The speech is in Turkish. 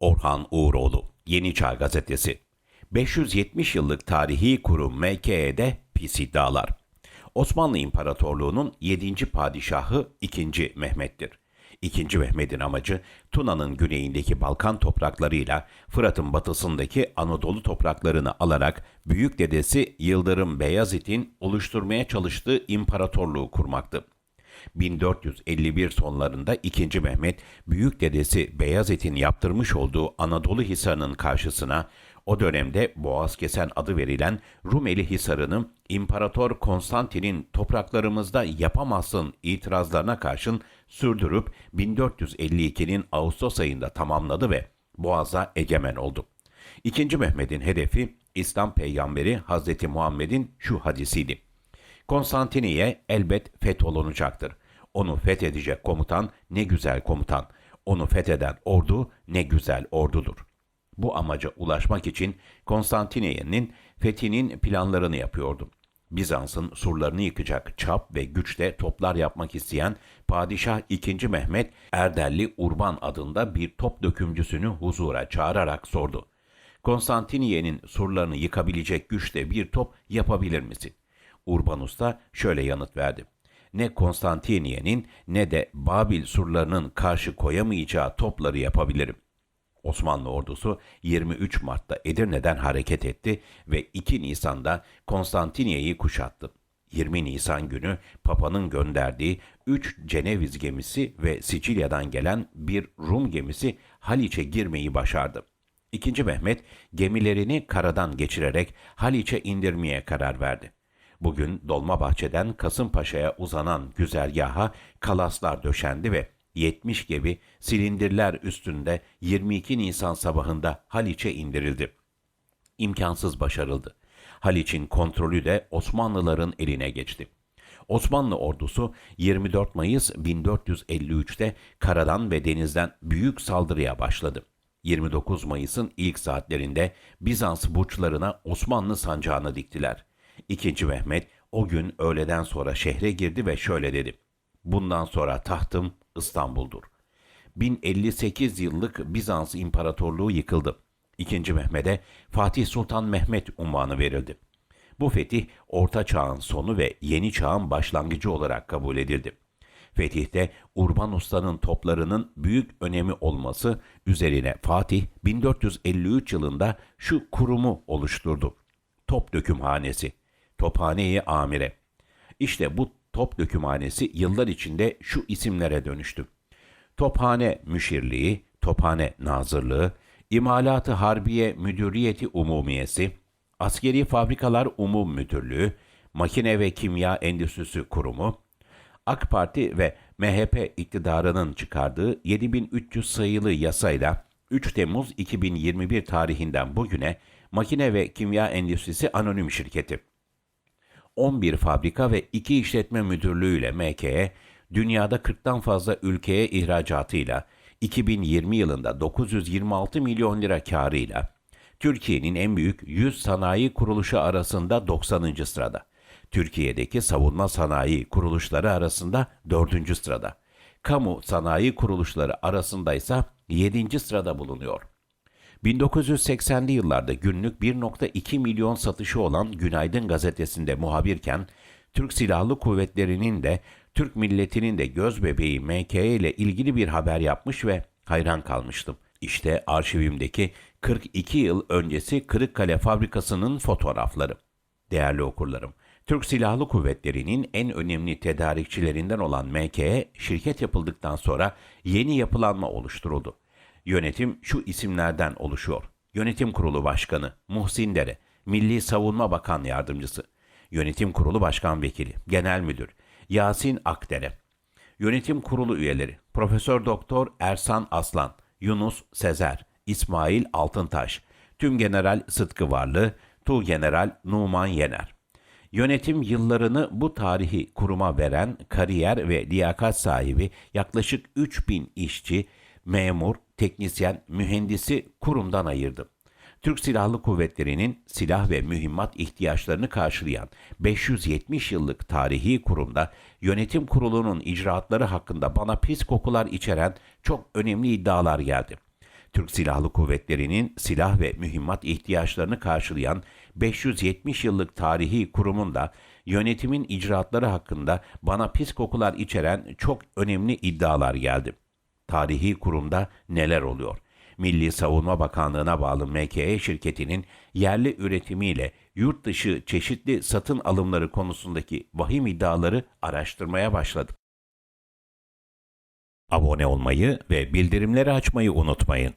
Orhan Uğuroğlu, Yeni Çağ Gazetesi. 570 yıllık tarihi kurum MKE'de pis iddialar. Osmanlı İmparatorluğu'nun 7. padişahı 2. Mehmet'tir. 2. Mehmet'in amacı Tuna'nın güneyindeki Balkan topraklarıyla Fırat'ın batısındaki Anadolu topraklarını alarak büyük dedesi Yıldırım Beyazıt'in oluşturmaya çalıştığı imparatorluğu kurmaktı. 1451 sonlarında 2. Mehmet, büyük dedesi Beyazıt'in yaptırmış olduğu Anadolu Hisarı'nın karşısına o dönemde Boğazkesen adı verilen Rumeli Hisarı'nı İmparator Konstantin'in topraklarımızda yapamazsın itirazlarına karşın sürdürüp 1452'nin Ağustos ayında tamamladı ve Boğaz'a egemen oldu. İkinci Mehmet'in hedefi İslam peygamberi Hazreti Muhammed'in şu hadisiydi. Konstantiniye elbet fetholunacaktır. Onu fethedecek komutan ne güzel komutan. Onu fetheden ordu ne güzel ordudur. Bu amaca ulaşmak için Konstantiniye'nin fethinin planlarını yapıyordu. Bizans'ın surlarını yıkacak çap ve güçte toplar yapmak isteyen Padişah II. Mehmet Erdelli Urban adında bir top dökümcüsünü huzura çağırarak sordu. Konstantiniye'nin surlarını yıkabilecek güçte bir top yapabilir misin? Urbanus da şöyle yanıt verdi. Ne Konstantiniye'nin ne de Babil surlarının karşı koyamayacağı topları yapabilirim. Osmanlı ordusu 23 Mart'ta Edirne'den hareket etti ve 2 Nisan'da Konstantiniye'yi kuşattı. 20 Nisan günü Papa'nın gönderdiği 3 Ceneviz gemisi ve Sicilya'dan gelen bir Rum gemisi Haliç'e girmeyi başardı. İkinci Mehmet gemilerini karadan geçirerek Haliç'e indirmeye karar verdi. Bugün Dolmabahçe'den Kasımpaşa'ya uzanan güzergaha kalaslar döşendi ve 70 gemi silindirler üstünde 22 Nisan sabahında Haliç'e indirildi. İmkansız başarıldı. Haliç'in kontrolü de Osmanlıların eline geçti. Osmanlı ordusu 24 Mayıs 1453'te karadan ve denizden büyük saldırıya başladı. 29 Mayıs'ın ilk saatlerinde Bizans burçlarına Osmanlı sancağını diktiler. İkinci Mehmet o gün öğleden sonra şehre girdi ve şöyle dedi. Bundan sonra tahtım İstanbul'dur. 1058 yıllık Bizans İmparatorluğu yıkıldı. İkinci Mehmet'e Fatih Sultan Mehmet unvanı verildi. Bu fetih Orta Çağ'ın sonu ve Yeni Çağ'ın başlangıcı olarak kabul edildi. Fetih'te Urban Usta'nın toplarının büyük önemi olması üzerine Fatih 1453 yılında şu kurumu oluşturdu. Top Dökümhanesi, Tophane-i Amire. İşte bu top dökümhanesi yıllar içinde şu isimlere dönüştü. Tophane Müşirliği, Tophane Nazırlığı, İmalatı Harbiye Müdüriyeti Umumiyesi, Askeri Fabrikalar Umum Müdürlüğü, Makine ve Kimya Endüstrisi Kurumu, AK Parti ve MHP iktidarının çıkardığı 7300 sayılı yasayla 3 Temmuz 2021 tarihinden bugüne Makine ve Kimya Endüstrisi Anonim Şirketi 11 fabrika ve 2 işletme müdürlüğüyle MKE, dünyada 40'tan fazla ülkeye ihracatıyla 2020 yılında 926 milyon lira karıyla Türkiye'nin en büyük 100 sanayi kuruluşu arasında 90. sırada. Türkiye'deki savunma sanayi kuruluşları arasında 4. sırada. Kamu sanayi kuruluşları arasında ise 7. sırada bulunuyor. 1980'li yıllarda günlük 1.2 milyon satışı olan Günaydın gazetesinde muhabirken, Türk Silahlı Kuvvetleri'nin de Türk milletinin de göz bebeği MKE ile ilgili bir haber yapmış ve hayran kalmıştım. İşte arşivimdeki 42 yıl öncesi Kırıkkale fabrikasının fotoğrafları. Değerli okurlarım, Türk Silahlı Kuvvetleri'nin en önemli tedarikçilerinden olan MKE, şirket yapıldıktan sonra yeni yapılanma oluşturuldu. Yönetim şu isimlerden oluşuyor. Yönetim Kurulu Başkanı Muhsin Dere, Milli Savunma Bakan Yardımcısı, Yönetim Kurulu Başkan Vekili, Genel Müdür Yasin Akdere, Yönetim Kurulu üyeleri Profesör Doktor Ersan Aslan, Yunus Sezer, İsmail Altıntaş, Tüm General Sıtkı Varlı, Tu General Numan Yener. Yönetim yıllarını bu tarihi kuruma veren kariyer ve liyakat sahibi yaklaşık 3000 işçi, memur, teknisyen, mühendisi kurumdan ayırdı. Türk Silahlı Kuvvetleri'nin silah ve mühimmat ihtiyaçlarını karşılayan 570 yıllık tarihi kurumda yönetim kurulunun icraatları hakkında bana pis kokular içeren çok önemli iddialar geldi. Türk Silahlı Kuvvetleri'nin silah ve mühimmat ihtiyaçlarını karşılayan 570 yıllık tarihi kurumunda yönetimin icraatları hakkında bana pis kokular içeren çok önemli iddialar geldi. Tarihi kurumda neler oluyor? Milli Savunma Bakanlığı'na bağlı MKE şirketinin yerli üretimiyle yurt dışı çeşitli satın alımları konusundaki vahim iddiaları araştırmaya başladım. Abone olmayı ve bildirimleri açmayı unutmayın.